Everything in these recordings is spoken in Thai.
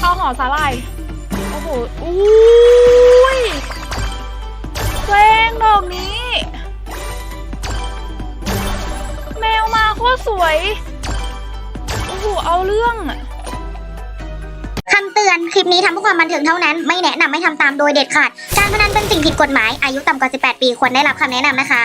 ข้าวห่อสาหร่ายโอ้โหอุ้ยเพลงดอกนี้ แมวมาโคตรสวย โอ้โห เอาเรื่องอะคำเตือน คลิปนี้ทำเพื่อความบันเทิงเท่านั้น ไม่แนะนำให้ทำตามโดยเด็ดขาด การพนันเป็นสิ่งผิดกฎหมาย อายุต่ำกว่า 18 ปี ควรได้รับคำแนะนำนะคะ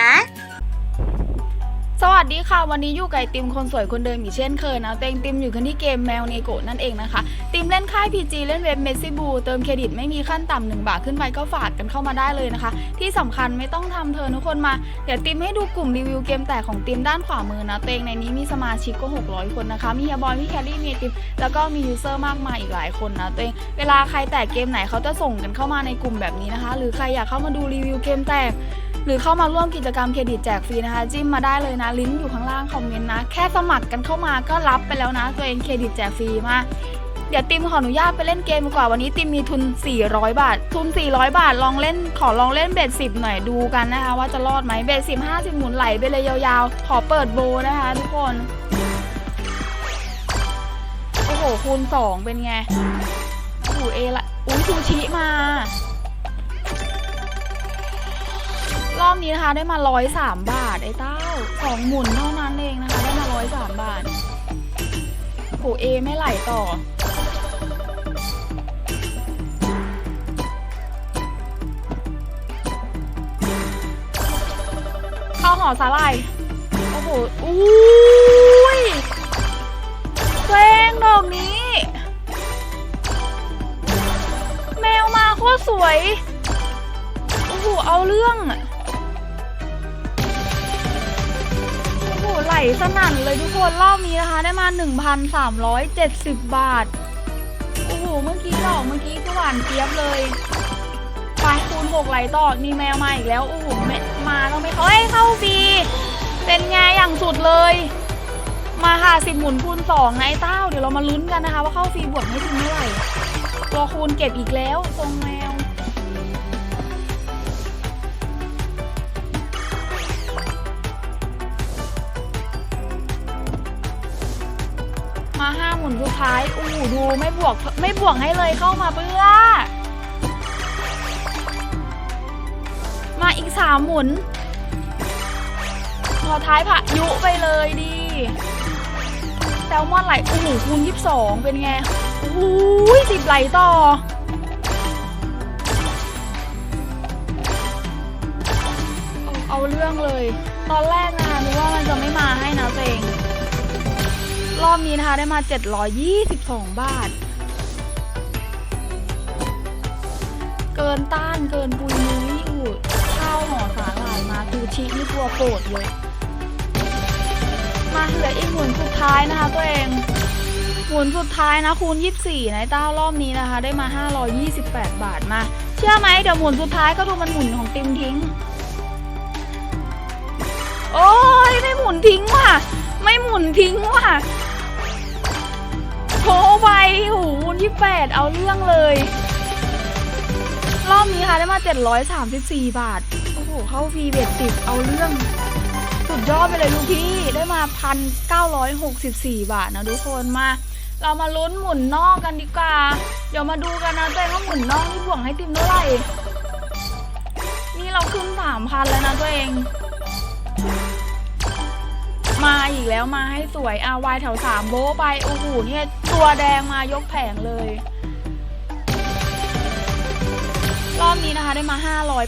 สวัสดีค่ะ วันนี้อยู่กับติมคนสวยคนเดิมอีกเช่นเคยนะเต็งติมอยู่กันที่เกมแมวเนโกะนั่นเองนะคะ ติมเล่นค่าย PG เล่นเว็บเมสซิบูเติมเครดิตไม่มีขั้นต่ำหนึ่งบาทขึ้นไปก็ฝากกันเข้ามาได้เลยนะคะ ที่สำคัญไม่ต้องทำเธอทุกคนมา เดี๋ยวติมให้ดูกลุ่มรีวิวเกมแต่ของติมด้านขวามือนะเตงในนี้มีสมาชิกก็ 600 คนนะคะ มีเฮียบอยมีแคลรี่มีติมแล้วก็มียูเซอร์มากมายอีกหลายคนนะเตงเวลาใครแตกเกมไหนเขาจะส่งกันเข้ามาในกลุ่มแบบนี้นะคะ หรือใครอยากเข้ามาดูรีวิวเกมแตก หรือเข้ามาร่วมกิจกรรมเครดิตแจกฟรีนะคะ จิ้มมาได้เลยนะ ลิงก์อยู่ข้างล่างคอมเมนต์นะ แค่สมัครกันเข้ามาก็รับไปแล้วนะ ตัวเองเครดิตแจกฟรีมาเดี๋ยวติมขออนุญาตไปเล่นเกมดีกว่าวันนี้ติมมีทุน 400 บาท ทุน 400 บาทลองเล่นขอลองเล่นเบสสิบหน่อยดูกันนะคะ ว่าจะรอดไหมเบสสิบห้าสิบหมุนไหลไปเลยยาวๆ ขอเปิดโบนะคะทุกคนโอ้โหคูณ2เป็นไงโอ้โหเอละอุ้ยซูชิมา รอบนี้นะคะได้มาร้อยสามบาทไอ้เต้าสองหมุนเท่านั้นเองนะคะ ได้มาร้อยสามบาทโหเอไม่ไหลต่อข้าวห่อสาหร่ายโอ้โหอุ้ยเพลงดอกนี้ แมวมาโคตรสวย โอ้โห เอาเรื่อง ไหลสนั่นเลยทุกคนรอบนี้นะคะได้มา 1,370 บาท โอ้โห เมื่อกี้ดอกเมื่อกี้ก็หวานเจี๊ยบเลยไปคูณ6ไหลต่อมีแมวมาอีกแล้ว โอ้โหแมมาต้องไม่เขาเอ้ยเข้าฟรีเป็นไงอย่างสุดเลย มาค่ะสิบหมุนคูณ2นะไอ้เต้า เดี๋ยวเรามาลุ้นกันนะคะ ว่าเข้าฟรีบวกให้ถึงเท่าไหร่ตัวคูณเก็บอีกแล้วทรงแมว มาห้าหมุนสุดท้ายอู้ดูไม่บวกไม่บวกให้เลยเข้ามาเพื่อมาอีกสามหมุน พอท้ายพายุไปเลยดีแซลมอนไหลโอ้โหคูณยี่สิบสองเป็นไงโอ้โหสิบไหลต่อเอาเรื่องเลย ตอนแรกนะนึกว่ามันจะไม่มาให้นะเตง รอบนี้นะคะได้มา 722 บาท เกินต้านเกินปุยนุ้ยอูดข้าวห่อสาหร่ายมาซูชินี่ตัวโปรดเลย มาเหลืออีกหมุนสุดท้ายนะคะตัวเอง หมุนสุดท้ายนะคูณ 24นะเต้ารอบนี้นะคะ ได้มา 528 บาทมา เชื่อไหมเดี๋ยวหมุนสุดท้ายก็ดูมันหมุนของติมทิ้ง โอ้ยไม่หมุนทิ้งว่ะไม่หมุนทิ้งว่ะ โทรไปหูวนที่แปดเอาเรื่องเลย รอบนี้ค่ะได้มา 734 บาท โอ้โห เข้าฟรีเบ็ดสิบเอาเรื่อง สุดยอดไปเลยลูกพี่ ได้มา 1,964 บาทนะทุกคนมา เรามาลุ้นหมุนนอกกันดีกว่า เดี๋ยวมาดูกันนะตัวเองว่าหมุนนอกนี่บวกให้ติมเท่าไหร่ นี่เราขึ้น3,000แล้วนะตัวเอง อีกแล้วมาให้สวยอาวายแถวสามโบไป โอ้โหเนี่ยตัวแดงมายกแผงเลย รอบนี้นะคะได้มา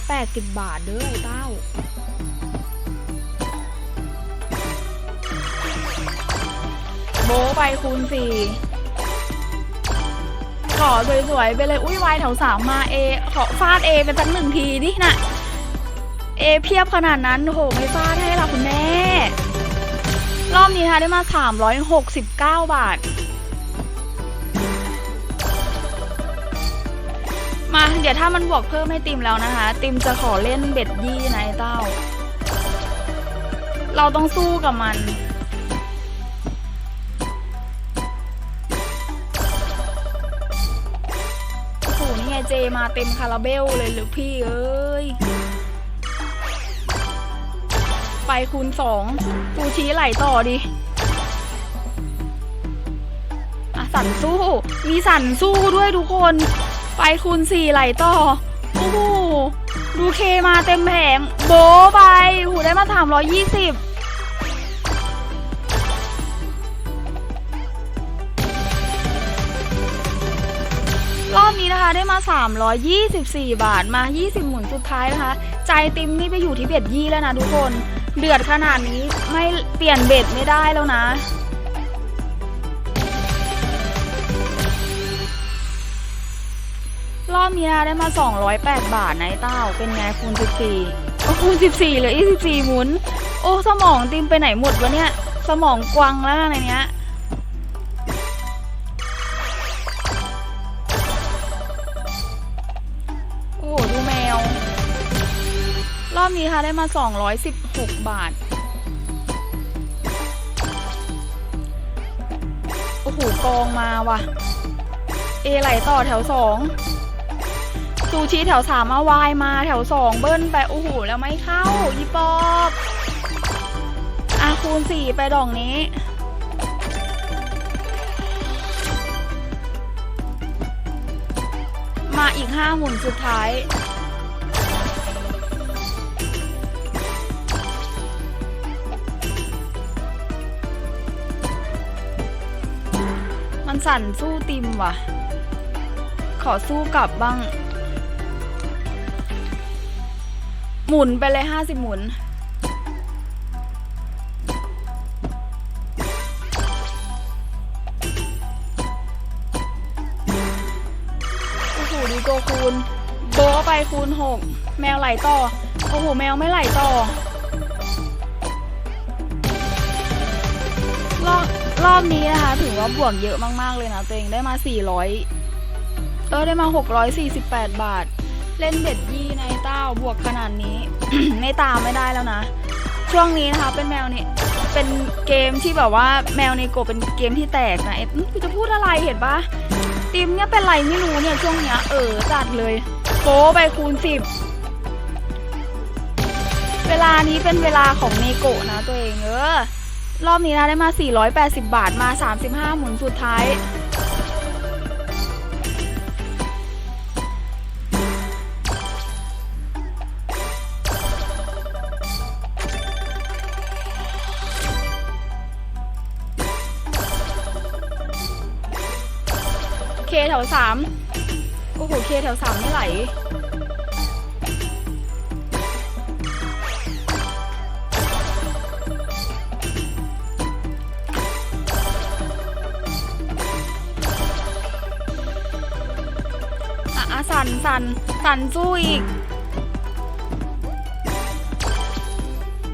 580 บาทเด้อเต้าโบไปคูณสี่ขอสวยๆไปเลยอุ้ยวายแถวสามมาเอขอฟาดเอเป็นสักหนึ่งทีดิน่ะเอเพียบขนาดนั้นโอ้โหไม่ฟาดให้ละคุณแม่ รอบนี้นะคะได้มา 369 บาท มาเดี๋ยวถ้ามันบวกเพิ่มให้ติมแล้วนะคะ ติมจะขอเล่นเบ็ดยี่นะไอ้เต้า เราต้องสู้กับมันโอ้โหนี่ไงเจมาเต็มคาราเบลเลยหรือพี่เอ้ย ไปคูณสองซูชิไหลต่อดิอะสันสู้ มีสันสู้ด้วยทุกคน ไปคูณสี่ไหลต่อ โอ้โห ดูเคมาเต็มแผง โบไปหูได้มาสามร้อยยี่สิบรอบนี้นะคะได้มา 324 บาทมา 20 หมุนสุดท้ายนะคะ ใจติมนี่ไปอยู่ที่เบ็ดยี่แล้วนะทุกคน เดือดขนาดนี้ไม่เปลี่ยนเบ็ดไม่ได้แล้วนะ รอบนี้ได้มา 208 บาทนายเต้า เป็นไงคูณ14โอ้คูณ14เหลือ24หมุน โอ้ สมองติมไปไหนหมดวะเนี่ย สมองกวางแล้วนะในเนี้ย อบนี้ค่ะได้มา 216 บาท โอ้โหกองมาว่ะ เอไหลต่อแถวสองซูชิแถวสามมาวายมาแถวสองเบิ้ลไป โอ้โห แล้วไม่เข้าอีปอบอาคูณสี่ไปดอกนี้มาอีกห้าหมุนสุดท้าย สั่นสู้ติมว่ะ ขอสู้กลับบ้าง หมุนไปเลยห้าสิบหมุน โอ้โหดูตัวคูณโบไปคูณหก แมวไหลต่อ โอ้โห แมวไม่ไหลต่อ รอบนี้นะคะถือว่าบวกเยอะมากๆเลยนะตัวเองได้มา 400เออได้มา 648 บาท เล่นเบ็ดยี่ในเต้าบวกขนาดนี้ ไม่ตามไม่ได้แล้วนะ ช่วงนี้นะคะเป็นแมวนี่เป็นเกมที่แบบว่าแมวในโกเป็นเกมที่แตกนะเอ๊ะจะพูดอะไรเห็นปะทีมเนี่ยเป็นไรไม่รู้เนี่ยช่วงเนี้ยเออจัดเลยโป๊ไปคูณสิบเวลานี้เป็นเวลาของเนโกะนะตัวเองเออ รอบนี้นะได้มา 480 บาทมา 35 หมุนสุดท้าย เคแถวสามโอ้โห เคแถวสามไม่ไหล นสันสันสู้อีก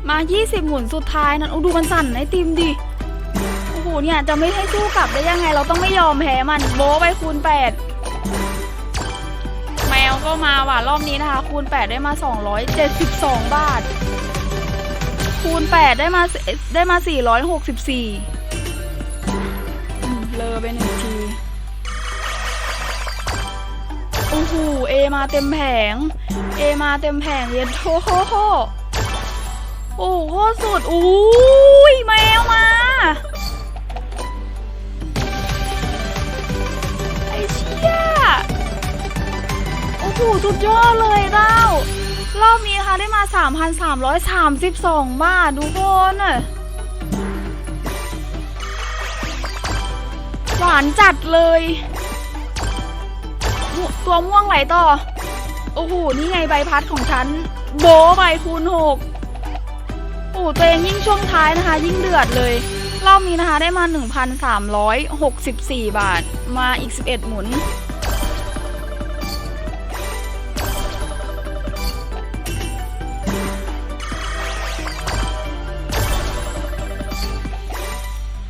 มา 20 หมุนสุดท้ายนั่นโอ้ดูมันสั่นไอติมดิโอ้โหเนี่ยจะไม่ให้สู้กลับได้ยังไง เราต้องไม่ยอมแพ้มันโบไปคูณ 8 แมวก็มาว่ะรอบนี้นะคะ คูณ 8 ได้มา 272 บาท คูณ 8 ได้มาได้มา 464อืมเลอไปหนึ่งที หเอมาเต็มแผง เอมาเต็มแผงเย็นโทโโอ้โหโคตรสุดอุ้ยแมวมา ไอ้เชี่ยโอ้โหสุดยอดเลยเต้ารอบนี้นะคะได้มา 3,332 บาททุกคนน่ะหวานจัดเลย ตัวม่วงไหลต่อ โอ้โห นี่ไงใบพัดของฉัน โบใบคูณหกโอ้โหตัวเองยิ่งช่วงท้ายนะคะ ยิ่งเดือดเลย รอบนี้นะคะได้มา 1,364 บาท มาอีก 11 หมุน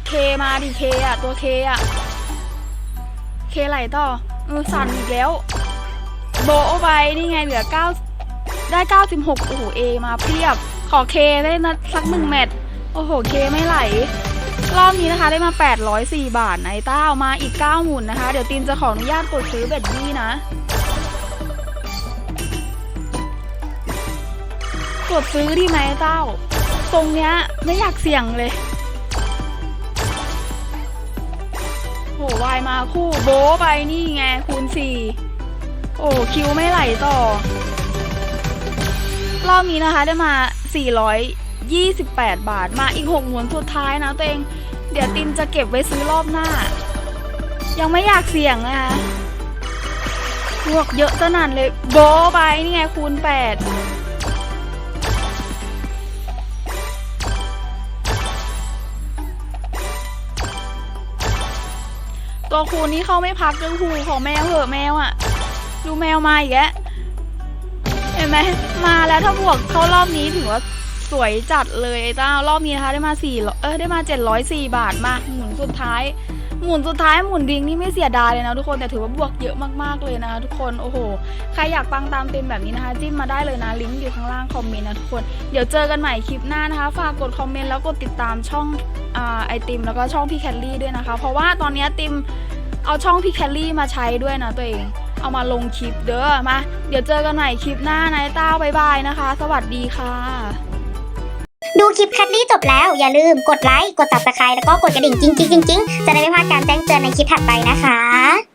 เคมาดิเคอะตัวเคอะเคไหลต่อ เออสั่นอีกแล้ว โบะไปนี่ไงเหลือ9ได้96โอ้โหเอมาเพียบ ขอเคได้นะสักหนึ่งแมตช์โอ้โหเคไม่ไหล รอบนี้นะคะได้มา 804 บาทนะไอ้เต้ามาอีก 9 หมุนนะคะ เดี๋ยวตีนจะขออนุญาตกดซื้อเบ็ดยี่นะกดซื้อดีไหมไอ้เต้า ตรงเนี้ยไม่อยากเสี่ยงเลย หวายมาคู่โบไปนี่ไงคูณสี่โอ้คิวไม่ไหลต่อ รอบนี้นะคะได้มา 428 บาทมาอีก6หมุนสุดท้ายนะตัวเอง เดี๋ยวติมจะเก็บไว้ซื้อรอบหน้า ยังไม่อยากเสี่ยงนะคะบวกเยอะสนั่นเลย โบไปนี่ไงคูณ 8 ตัวคูนี้เขาไม่พักเลยคูของแมวเหอะแมวอะดูแมวมาอีกแล้วเห็นไหมมาแล้วถ้าบวกเข้ารอบนี้ถือว่าสวยจัดเลยไอ้เจ้ารอบนี้นะคะได้มาสี่เออได้มาเจ็ดร้อยสี่บาทมาหมุนสุดท้าย หมุนสุดท้ายหมุนดิงนี่ไม่เสียดายเลยนะทุกคนแต่ถือว่าบวกเยอะมากๆเลยนะคะทุกคนโอ้โหใครอยากฟังตามเต็มแบบนี้นะคะ จิ้มมาได้เลยนะลิงก์อยู่ข้างล่างคอมเมนต์นะทุกคนเดี๋ยวเจอกันใหม่คลิปหน้านะคะ ฝากกดคอมเมนต์แล้วกดติดตามช่องอไอติมแล้วก็ช่องพี่แคลรี่ด้วยนะคะ เพราะว่าตอนนี้ติมเอาช่องพี่แคลรี่มาใช้ด้วยนะตัวเองเอามาลงคลิปเด้อมา เดี๋ยวเจอกันใหม่คลิปหน้านายต้าบายบายนะคะ สวัสดีค่ะ ดูคลิปแคทลี่จบแล้วอย่าลืมกดไลค์ กดติดตามแล้วก็กดกระดิ่งจริงๆๆๆจะได้ไม่พลาดการแจ้งเตือนในคลิปถัดไปนะคะ